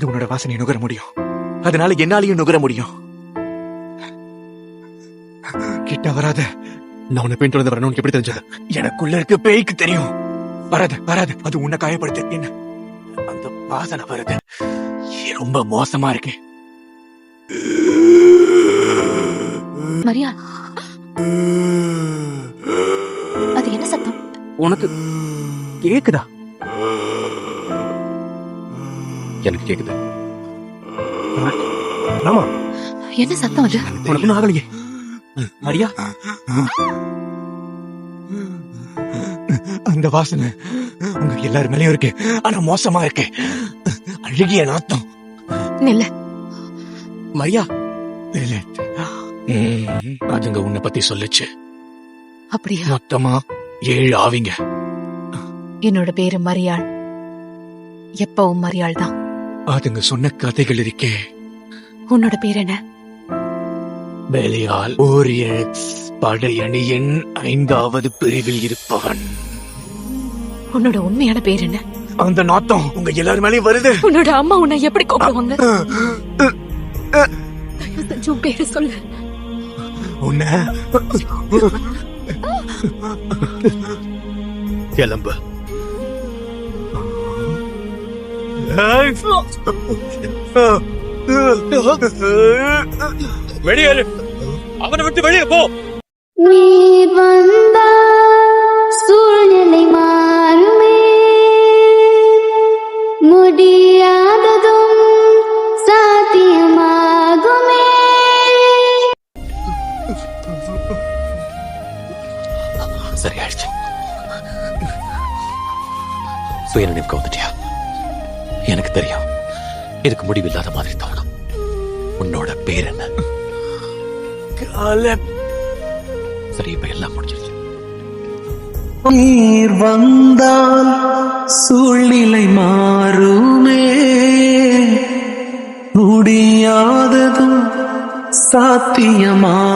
அது உன்னோட வாசனையை நுகர முடியும். அதனால என்னாலையும் நுகர முடியும். கிட்ட வராத. நான் உன்னை பின்தொடர்ந்து வரணும் எப்படி தெரிஞ்சது? எனக்குள்ள இருக்க பேய்க்கு தெரியும். வராது வராது. அது உன்னை காயப்படுத்து. என்ன? அந்த வாசனை வருது. ரொம்ப மோசமா இருக்கு. மரியா. அது என்ன சத்தம்? உனக்கு கேக்குதா? எனக்கு கேக்குது. ஆமா என்ன சத்தம் அது? உனக்கு ஆகலையே. மரியா? அந்த வாசனை உங்க எல்லார் மேலயும் இருக்கு. ஆனா மோசமா இருக்கு. அழுகிய நாத்தம். நில்ல. மரியா? இல்ல. ம், அதுங்க உன்னை பத்தி சொல்லுச்சு. அப்படியா? மொத்தமா ஏழு ஆவிங்க. என்னோட பேரு மரியாள். எப்பவும் மரியாள் தான் அதுங்க சொன்ன கதைகள் இருக்கே. உன்னோட பேர் என்ன? பெலியால் ஓரியக்ஸ் படையணியின் ஐந்தாவது பிரிவில் இருப்பவன். உன்னோட உண்மையான பேர் என்ன? அந்த நாத்தம் உங்க எல்லார் மேலயும் வருது. உன்னோட அம்மா உன்னை எப்படி கூப்பிடுவாங்க? தயவு செஞ்சு உன் பேரை சொல்லு. உன்ன. கிளம்பு. வெளியேறு. அவனை விட்டு வெளியே போ. நீர் வந்தால் சூழ்நிலை மாறுமே. முடியாததும் சாத்தியமாகுமே. சரியாயிடுச்சு. சுயநினைவுக்கு வந்துட்டியா? எனக்கு தெரியும். இதுக்கு முடிவில்லாத மாதிரி தோணும். உன்னோட பேர் என்ன? சரி இப்ப எல்லாம் முடிஞ்சிருச்சு. நீர் வந்தால் சூழ்நிலை மாறுமே. முடியாததும் சாத்தியமாகுமே.